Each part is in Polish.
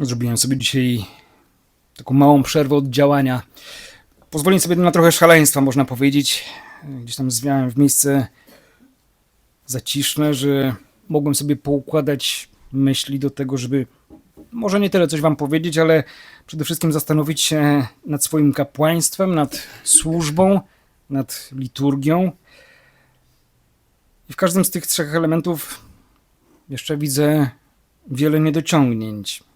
Zrobiłem sobie dzisiaj taką małą przerwę od działania. Pozwoliłem sobie na trochę szaleństwa, można powiedzieć. Gdzieś tam zwiałem w miejsce zaciszne, że mogłem sobie poukładać myśli do tego, żeby może nie tyle coś wam powiedzieć, ale przede wszystkim zastanowić się nad swoim kapłaństwem, nad służbą, nad liturgią. I w każdym z tych trzech elementów jeszcze widzę wiele niedociągnięć.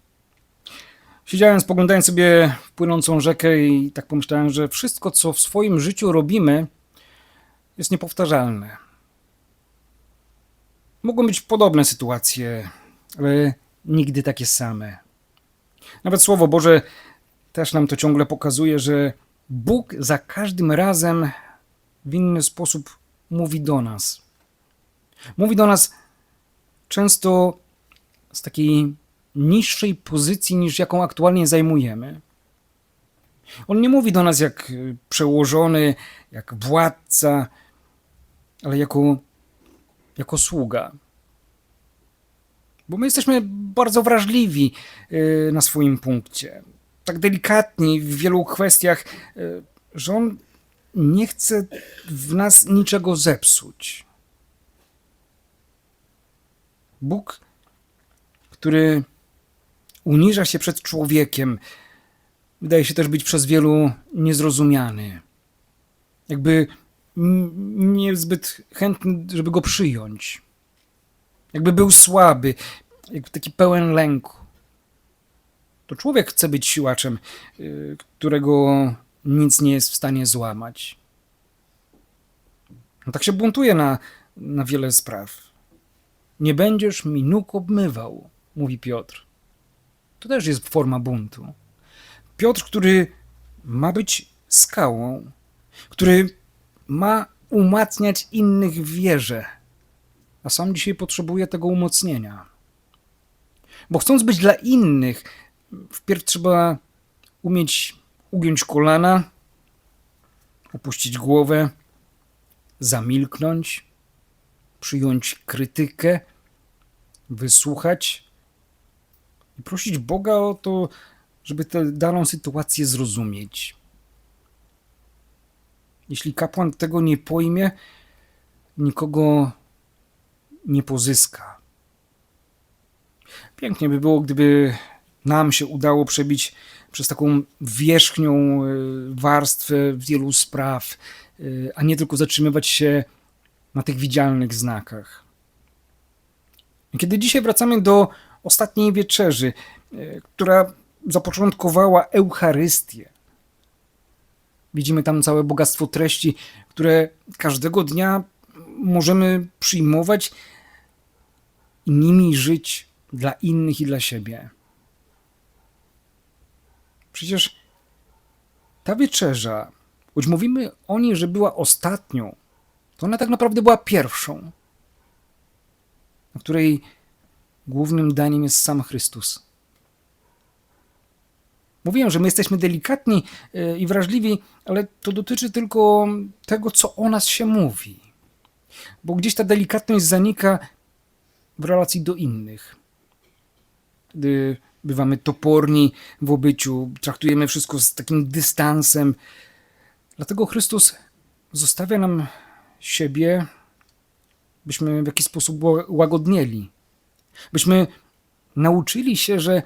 Siedziałem, spoglądając sobie płynącą rzekę i tak pomyślałem, że wszystko, co w swoim życiu robimy, jest niepowtarzalne. Mogą być podobne sytuacje, ale nigdy takie same. Nawet Słowo Boże też nam to ciągle pokazuje, że Bóg za każdym razem w inny sposób mówi do nas. Mówi do nas często z takiej niższej pozycji niż jaką aktualnie zajmujemy. On nie mówi do nas jak przełożony, jak władca, ale jako, jako sługa. Bo my jesteśmy bardzo wrażliwi y, na swoim punkcie. Tak delikatni w wielu kwestiach, y, że on nie chce w nas niczego zepsuć. Bóg, który uniża się przed człowiekiem, wydaje się też być przez wielu niezrozumiany. Jakby niezbyt chętny, żeby go przyjąć. Jakby był słaby, jakby taki pełen lęku. To człowiek chce być siłaczem, y, którego nic nie jest w stanie złamać. No tak się buntuje na, na wiele spraw. Nie będziesz mi nóg obmywał, mówi Piotr. To też jest forma buntu. Piotr, który ma być skałą, który ma umacniać innych w wierze, a sam dzisiaj potrzebuje tego umocnienia. Bo chcąc być dla innych, wpierw trzeba umieć ugiąć kolana, opuścić głowę, zamilknąć, przyjąć krytykę, wysłuchać prosić Boga o to, żeby tę daną sytuację zrozumieć. Jeśli kapłan tego nie pojmie, nikogo nie pozyska. Pięknie by było, gdyby nam się udało przebić przez taką wierzchnią y, warstwę wielu spraw, y, a nie tylko zatrzymywać się na tych widzialnych znakach. Kiedy dzisiaj wracamy do ostatniej wieczerzy, y, która zapoczątkowała Eucharystię, widzimy tam całe bogactwo treści, które każdego dnia możemy przyjmować i nimi żyć dla innych i dla siebie. Przecież ta wieczerza, choć mówimy o niej, że była ostatnią, to ona tak naprawdę była pierwszą, na której głównym daniem jest sam Chrystus. Mówiłem, że my jesteśmy delikatni y, i wrażliwi, ale to dotyczy tylko tego, co o nas się mówi. Bo gdzieś ta delikatność zanika w relacji do innych. Gdy bywamy toporni w obyciu, traktujemy wszystko z takim dystansem. Dlatego Chrystus zostawia nam siebie, byśmy w jakiś sposób ła- łagodnieli. Byśmy nauczyli się, że,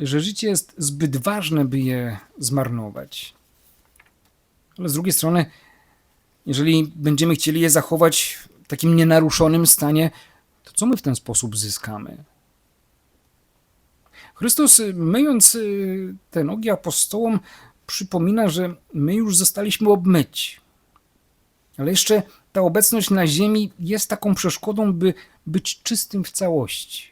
że życie jest zbyt ważne, by je zmarnować. Ale z drugiej strony, jeżeli będziemy chcieli je zachować w takim nienaruszonym stanie, to co my w ten sposób zyskamy? Chrystus, y, myjąc y, te nogi apostołom, przypomina, że my już zostaliśmy obmyci. Ale jeszcze ta obecność na ziemi jest taką przeszkodą, by być czystym w całości.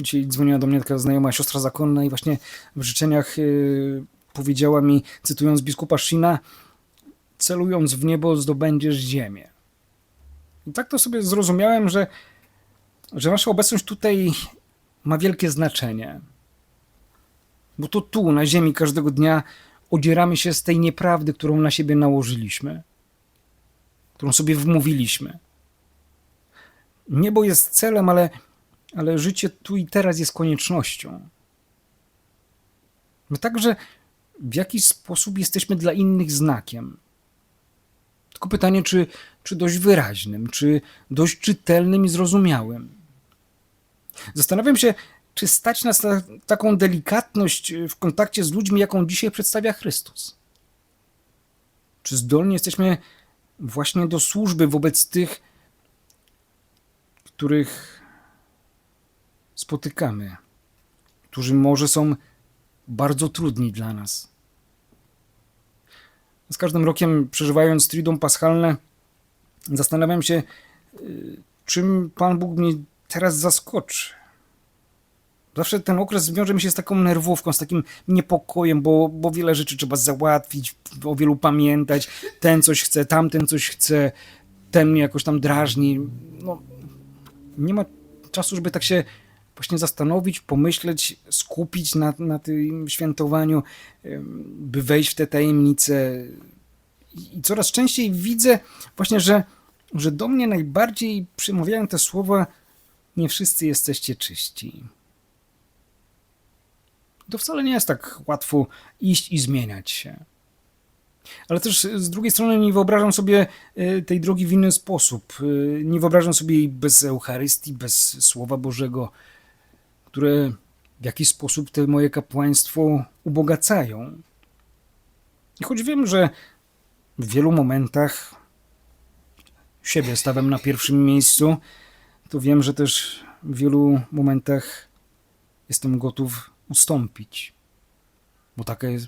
Dzisiaj dzwoniła do mnie taka znajoma siostra zakonna i właśnie w życzeniach y, powiedziała mi, cytując biskupa Shina, celując w niebo zdobędziesz ziemię. I tak to sobie zrozumiałem, że, że nasza obecność tutaj ma wielkie znaczenie. Bo to tu, na ziemi, każdego dnia odzieramy się z tej nieprawdy, którą na siebie nałożyliśmy, którą sobie wmówiliśmy. Niebo jest celem, ale, ale życie tu i teraz jest koniecznością. My także w jakiś sposób jesteśmy dla innych znakiem. Tylko pytanie, czy, czy dość wyraźnym, czy dość czytelnym i zrozumiałym. Zastanawiam się, czy stać nas na taką delikatność w kontakcie z ludźmi, jaką dzisiaj przedstawia Chrystus. Czy zdolni jesteśmy właśnie do służby wobec tych, których spotykamy, którzy może są bardzo trudni dla nas. Z każdym rokiem, przeżywając Triduum Paschalne, zastanawiam się, y, czym Pan Bóg mnie teraz zaskoczy. Zawsze ten okres wiąże mi się z taką nerwówką, z takim niepokojem, bo, bo wiele rzeczy trzeba załatwić, o wielu pamiętać. Ten coś chce, tamten coś chce, ten mnie jakoś tam drażni. No, nie ma czasu, żeby tak się właśnie zastanowić, pomyśleć, skupić na, na tym świętowaniu, by wejść w te tajemnice. I coraz częściej widzę właśnie, że, że do mnie najbardziej przemawiają te słowa nie wszyscy jesteście czyści. To wcale nie jest tak łatwo iść i zmieniać się. Ale też z drugiej strony nie wyobrażam sobie e, tej drogi w inny sposób. E, Nie wyobrażam sobie jej bez Eucharystii, bez Słowa Bożego, które w jakiś sposób te moje kapłaństwo ubogacają. I choć wiem, że w wielu momentach siebie stawiam na pierwszym miejscu, to wiem, że też w wielu momentach jestem gotów ustąpić. Bo taka jest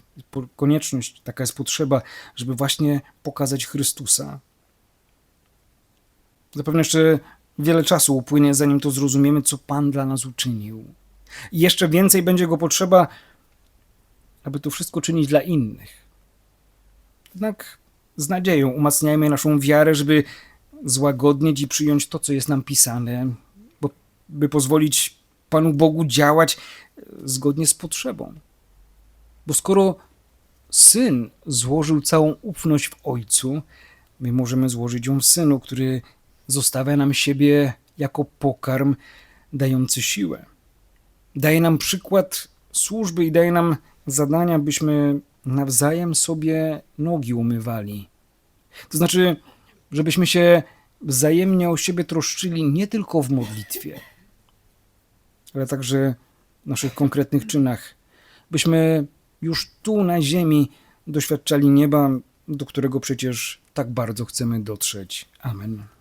konieczność, taka jest potrzeba, żeby właśnie pokazać Chrystusa. Zapewne jeszcze wiele czasu upłynie, zanim to zrozumiemy, co Pan dla nas uczynił. I jeszcze więcej będzie go potrzeba, aby to wszystko czynić dla innych. Jednak z nadzieją umacniajmy naszą wiarę, żeby złagodnić i przyjąć to, co jest nam pisane, bo, by pozwolić Panu Bogu działać e, zgodnie z potrzebą. Bo skoro Syn złożył całą ufność w Ojcu, my możemy złożyć ją w Synu, który zostawia nam siebie jako pokarm dający siłę. Daje nam przykład służby i daje nam zadania, byśmy nawzajem sobie nogi umywali. To znaczy, żebyśmy się wzajemnie o siebie troszczyli nie tylko w modlitwie, ale także w naszych konkretnych czynach, byśmy już tu na ziemi doświadczali nieba, do którego przecież tak bardzo chcemy dotrzeć. Amen.